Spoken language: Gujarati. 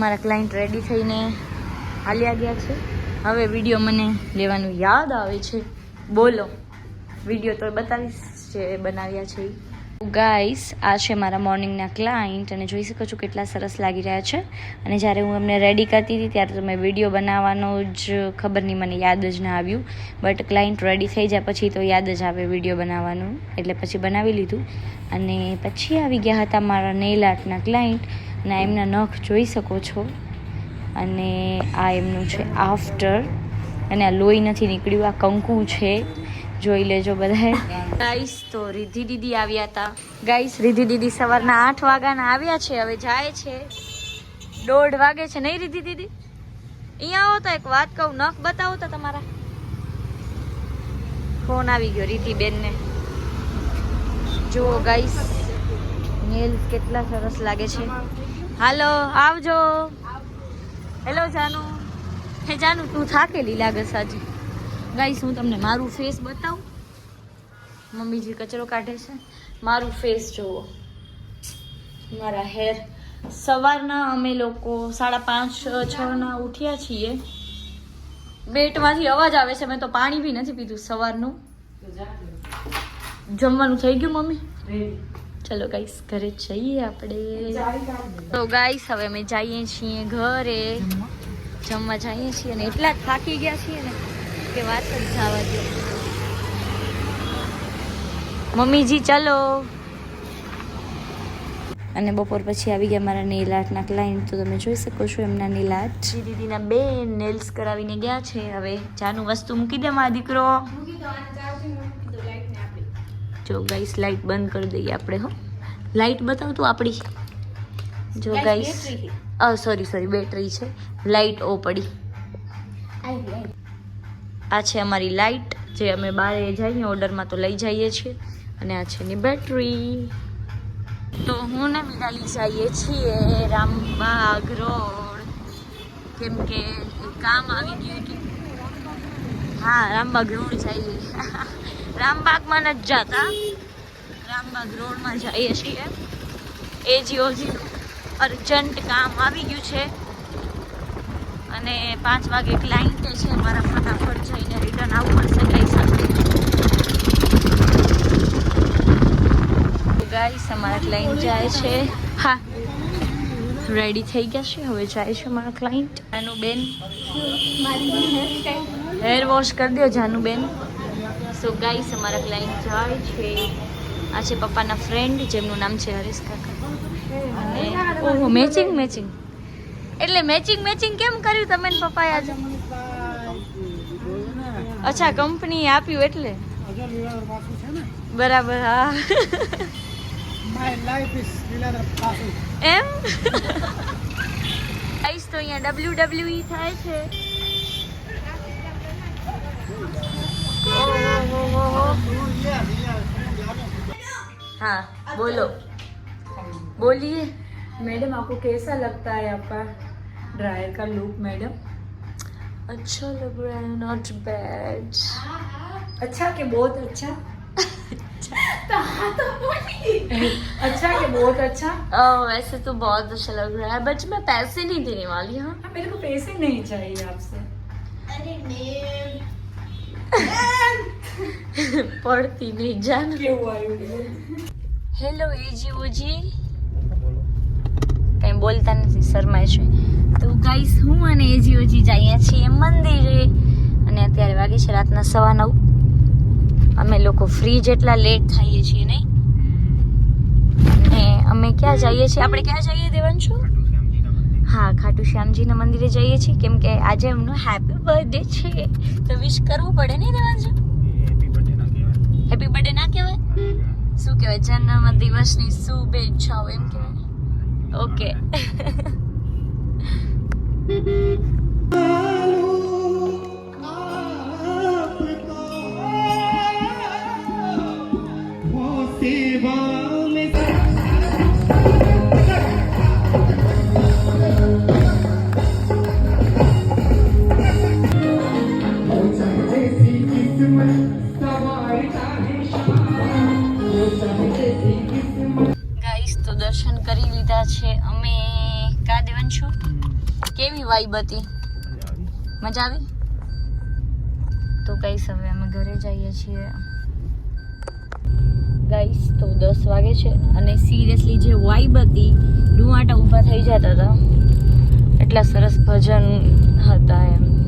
અમારા ક્લાયન્ટ રેડી થઈને હાલ્યા ગયા છે. હવે વીડિયો મને લેવાનું યાદ આવે છે. બોલો વીડિયો તો બતાવીશ જે બનાવ્યા છે ગાઈસ આ છે મારા મોર્નિંગના ક્લાયન્ટ અને જોઈ શકો છો કેટલા સરસ લાગી રહ્યા છે. અને જ્યારે હું એમને રેડી કરતી હતી, ત્યારે તો મેં વીડિયો બનાવવાનો જ ખબર નહીં, મને યાદ જ ના આવ્યું. બટ ક્લાયન્ટ રેડી થઈ જાય પછી તો યાદ જ આવે વીડિયો બનાવવાનું. એટલે પછી બનાવી લીધું. અને પછી આવી ગયા હતા મારા નેલ આર્ટના ક્લાયન્ટ અને એમના નખ જોઈ શકો છો. અને આ એમનું છે આફ્ટર અને આ લોહી નથી નીકળ્યું, આ કંકુ છે. જોઈ લેજો બધાએ. ગાઈસ તો રિધિ દીદી આવ્યા હતા ગાઈસ રિધિ દીદી સવારના આઠ વાગ્યાના આવ્યા છે, હવે જાય છે. દોઢ વાગે છે, નહીં રિધિ દીદી? અહીંયા આવો તો એક વાત કહું, નખ બતાવો તો તમારા. ફોન આવી ગયો રિધિ બેનને. જુઓ ગાઈસ નેલ્સ કેટલા સરસ લાગે છે. હાલો આવજો. હેલો જાનુ. હે જાનુ તું થાકેલી લાગે સાજી ગાઈસ હું તમને મારું ફેસ બતાવું. મમ્મીજી કચરો કાઢે છે મારું ફેસ જુઓ મારા હેર સવારના અમે લોકો સાડા પાંચ છ ના ઉઠ્યા છીએ. બેટમાંથી અવાજ આવે છે મેં તો પાણી બી નથી પીધું સવારનું. જમવાનું થઈ ગયું મમ્મી? ચલો ગાઈસ ઘરે જઈએ આપણે. તો ગાઈસ હવે અમે જઈએ છીએ ઘરે. જમવા જઈએ છીએ અને એટલા થાકી ગયા છીએ ને કે વાત જ જવા દો. મમ્મીજી ચલો. અને બપોર પછી આવી ગયા મારા નેલ આર્ટના ક્લાયન્ટ તો તમે જોઈ શકો છો એમના નેલ આર્ટ દીદીના બે નેલ્સ કરાવીને ગયા છે. હવે જાનું વસ્તુ મૂકી દે મારા દીકરો. જો ગાઈસ લાઈટ બંધ કરી દઈએ આપણે હો. લાઈટ બતાવું તું આપણી. જો ગાઈસ સોરી સોરી બેટરી છે. લાઈટ ઓ પડી. આ છે અમારી લાઈટ જે અમે બહાર જઈએ ઓર્ડરમાં તો લઈ જઈએ છીએ. અને આ છે એની બેટરી તો હું ને મિનાલી જઈએ છીએ રામબાગ રોડ. કેમ કે કામ આવી ગયું હતું. હા રામબાગ રોડ જઈએ. રામબાગમાં નથી જતા. રામબાગ રોડમાં જઈએ છીએ. એ એજીઓજીનું અર્જન્ટ કામ આવી ગયું છે. અને પાંચ વાગે ક્લાયન્ટ છે મારા ફટાફટ જઈને રિટર્ન આવવું પડશે કઈ સાથે. ગાઈસ અમારા ક્લાયન્ટ જાય છે. હા. રેડી થઈ ગયા છે? હવે જાય છે મારા ક્લાયન્ટ જાનુબેન. હેર વોશ કરી દો જાનુબેન. સો ગાઈસ અમારા ક્લાયન્ટ જાય છે. આ છે પપ્પાના ફ્રેન્ડ જેમનું નામ છે હરીશ કાકા. અને ઓહો મેચિંગ મેચિંગ એટલે મેચિંગ મેચિંગ કેમ કર્યું તમે ને પપ્પાએ આજે? અચ્છા કંપની આપ્યું એટલે? બરાબર હા. એમ? આઈસ તો અહીંયા ડબલ્યુ ડબલ્યુ ઈ થાય છે. हाँ बोलो। बोलिए। मैडम आपको कैसा लगता है आपका ड्रायर का लुक मैडम? अच्छा लग रहा है नॉट बैड अच्छा कि बहुत अच्छा? अच्छा। कि बहुत अच्छा? ओह वैसे तो बहुत अच्छा लग रहा है बट मैं पैसे नहीं देने वाली हाँ। हाँ, मेरे को पैसे नहीं चाहिए आपसे। પડતી નહીં જાન. કેવું આવ્યું હેલો એજી ઓજી કઈ બોલતા નથી શર્માય છે. તો ગાઈસ હું અને એજી ઓજી જઈએ છીએ મંદિરે. અને અત્યારે વાગે છે રાતના સવા નવ. અમે લોકો ફ્રી જેટલા લેટ થઈએ છીએ નહીં? અને અમે ક્યાં જઈએ છીએ? આપણે ક્યાં જઈએ દેવાંશું? હા ખાટુ શ્યામજીના મંદિરે જઈએ છીએ. કેમ કે આજે એમનો હેપી બર્થડે છે. તો વિશ કરવું પડે નહીં દેવાંશુ હેપી બર્થડે ના કહેવાય? શું કહેવાય? જન્મ દિવસની શુભેચ્છાઓ એમ કહેવાય ઓકે. ગાઈસ લીધા છે. અમે કા દેવાન છું કેવી વાઈબ હતી? મજા આવી? તો કઈ હવે અમે ઘરે જઈએ છીએ. ગાઈસ તો દસ વાગે છે અને સિરિયસલી જે વાઈબ હતી રૂવાટા ઊભા થઈ જતા હતા. એટલા સરસ ભજન હતા એમ.